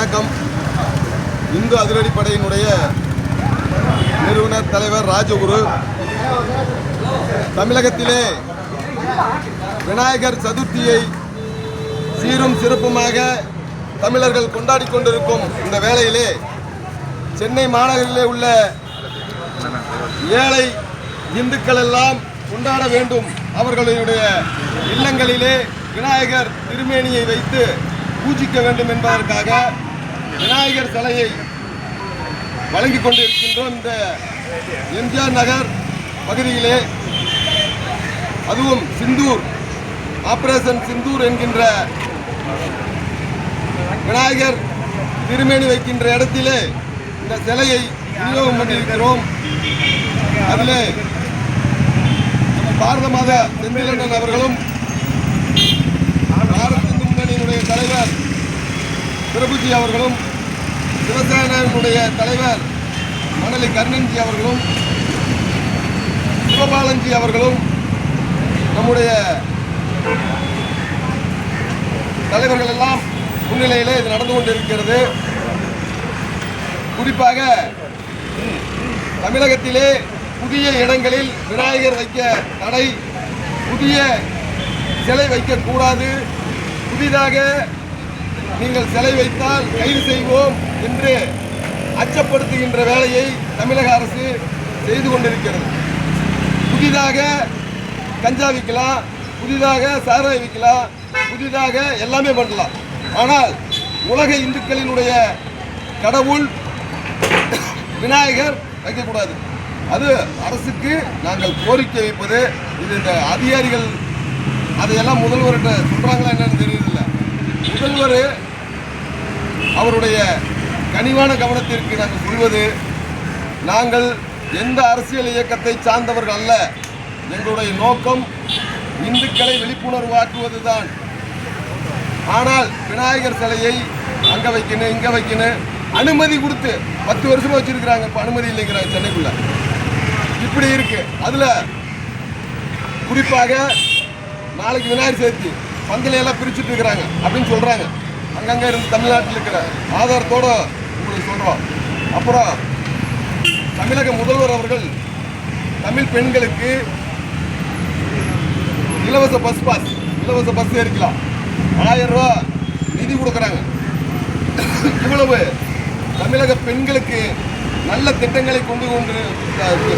வணக்கம். இந்து அதிரடிப்படையினுடைய நிறுவனர் தலைவர் ராஜகுரு. தமிழகத்திலே விநாயகர் சதுர்த்தியை சீரும் சிறப்புமாக தமிழர்கள் கொண்டாடி கொண்டிருக்கும் இந்த வேளையிலே சென்னை மாநகரிலே உள்ள ஏழை இந்துக்கள் எல்லாம் கொண்டாட வேண்டும். அவர்களுடைய இல்லங்களிலே விநாயகர் திருமேனியை வைத்து பூஜிக்க வேண்டும் என்பதற்காக விநாயகர் சிலையை வழங்கிக் கொண்டிருக்கின்றோம் இந்த எம்ஜிஆர் நகர் பகுதியிலே. அதுவும் சிந்தூர் ஆபரேஷன் சிந்தூர் என்கின்ற விநாயகர் திருமேனி வைக்கின்ற இடத்திலே இந்த சிலையை விநியோகம் பண்ணியிருக்கிறோம். அதிலே பாரத மாத செந்திலண்ணன் அவர்களும் பாரத இந்து முன்னணியினுடைய தலைவர் பிரபுஜி அவர்களும் சிவசேனாவினுடைய தலைவர் மணலி கர்ணன்ஜி அவர்களும் சிவபாலன்ஜி அவர்களும் நம்முடைய தலைவர்கள் எல்லாம் முன்னிலையிலே இது நடந்து கொண்டிருக்கிறது. குறிப்பாக தமிழகத்திலே புதிய இடங்களில் விநாயகர் வைக்க தடை புதிய சிலை வைக்கக்கூடாது. புதிதாக நீங்கள் சிலை வைத்தால் கைது செய்வோம். என்று அச்சப்படுத்துகின்ற வேலையை தமிழக அரசு செய்து கொண்டிருக்கிறது. புதிதாக கஞ்சா விற்கலாம் புதிதாக சாராய் விற்கலாம் புதிதாக எல்லாமே பண்ணலாம். ஆனால் உலக இந்துக்களினுடைய கடவுள் விநாயகர் வைக்கக்கூடாது. அது அரசுக்கு நாங்கள் கோரிக்கை வைப்பது இது இந்த அதிகாரிகள் அதையெல்லாம் முதல்வர்கிட்ட சொல்கிறாங்களா என்னன்னு தெரியல முதல்வர் அவருடைய கனிவான கவனத்திற்கு நாங்கள் சொல்வது. நாங்கள் எந்த அரசியல் இயக்கத்தை சார்ந்தவர்கள் அல்ல. எங்களுடைய நோக்கம் இந்துக்களை விழிப்புணர்வாக்குவதுதான். ஆனால் விநாயகர் சிலையை அங்கே வைக்கணும் இங்கே வைக்கணும் அனுமதி கொடுத்து பத்து வருஷமாக வச்சுருக்கிறாங்க. இப்போ அனுமதி இல்லைங்கிறாங்க சென்னைக்குள்ள. இப்படி இருக்கு. அதில் குறிப்பாக நாளைக்கு விநாயகர் சதுர்த்தி பந்தலையெல்லாம் பிரிச்சுட்டு இருக்கிறாங்க அப்படின்னு சொல்கிறாங்க அங்கங்கே இருந்து தமிழ்நாட்டில் இருக்கிற ஆதாரத்தோட உங்களுக்கு சொல்கிறோம் அப்புறம் தமிழக முதல்வர் அவர்கள் தமிழ் பெண்களுக்கு இலவச பஸ் பாஸ் இலவச பஸ் ஏறிக்கலாம். ஆயிரம் ரூபா நிதி கொடுக்குறாங்க. இவ்வளவு தமிழக பெண்களுக்கு நல்ல திட்டங்களை கொண்டு கொண்டு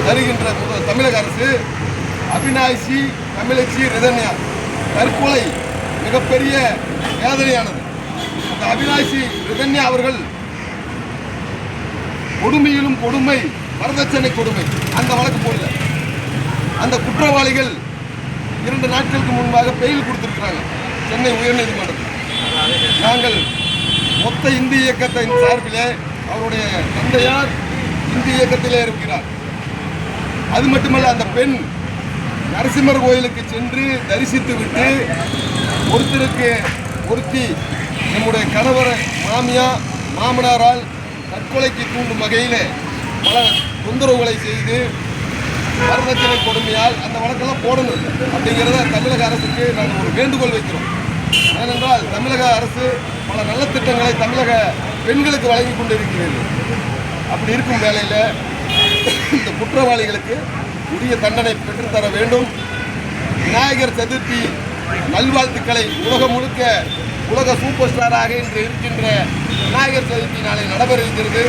தருகின்ற தமிழக அரசு அபிநாயசி தமிழச்சி ரிதன்யா தற்கொலை மிகப்பெரிய வேதனையானது. அந்த அபிநாயசி ரிதன்யா அவர்கள் கொடுமையிலும் கொடுமை வரதட்சணை கொடுமை. அந்த வழக்கு போடல. அந்த குற்றவாளிகள் இரண்டு நாட்களுக்கு முன்பாக பெயில் கொடுத்திருக்கிறாங்க. சென்னை உயர்நீதிமன்றத்தில். நாங்கள் மொத்த இந்தி இயக்கத்தின் சார்பிலே அவருடைய தந்தையார் இந்தி இயக்கத்திலே இருக்கிறார். அது மட்டுமல்ல அந்த பெண் நரசிம்மர் கோயிலுக்கு சென்று தரிசித்து விட்டு ஒருத்தருக்கு ஒருத்தி நம்முடைய கணவர் மாமியா மாமனாரால் தற்கொலைக்கு தூண்டும் வகையில் பல தொந்தரவுகளை செய்து வரதட்சணை கொடுமையால் அந்த வழக்கெல்லாம் போடணும். அப்படிங்கிறத தமிழக அரசுக்கு நாங்கள் ஒரு வேண்டுகோள் வைக்கிறோம். ஏனென்றால் தமிழக அரசு பல நல்ல திட்டங்களை தமிழக பெண்களுக்கு வழங்கி கொண்டிருக்கிறது. அப்படி இருக்கும் வேலையில் இந்த குற்றவாளிகளுக்கு உரிய தண்டனை பெற்றுத்தர வேண்டும். விநாயகர் சதுர்த்தி நல்வாழ்த்துக்களை உலகம் முழுக்க உலக சூப்பர் ஸ்டாராக இன்று இருக்கின்ற விநாயகர் சதுர்த்தி நாளை நடைபெற இருக்கிறது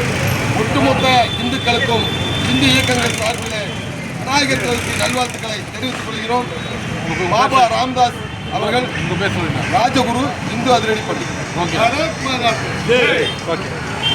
ஒட்டுமொத்த இந்துக்களுக்கும் இந்து இயக்கங்கள் சார்பில் விநாயகர் சதுர்த்தி நல்வாழ்த்துக்களை தெரிவித்துக் கொள்கிறோம். பாபா ராம்தாஸ் அவர்கள் ராஜகுரு இந்து அதிரடிப்பள்ளி. ஓகே.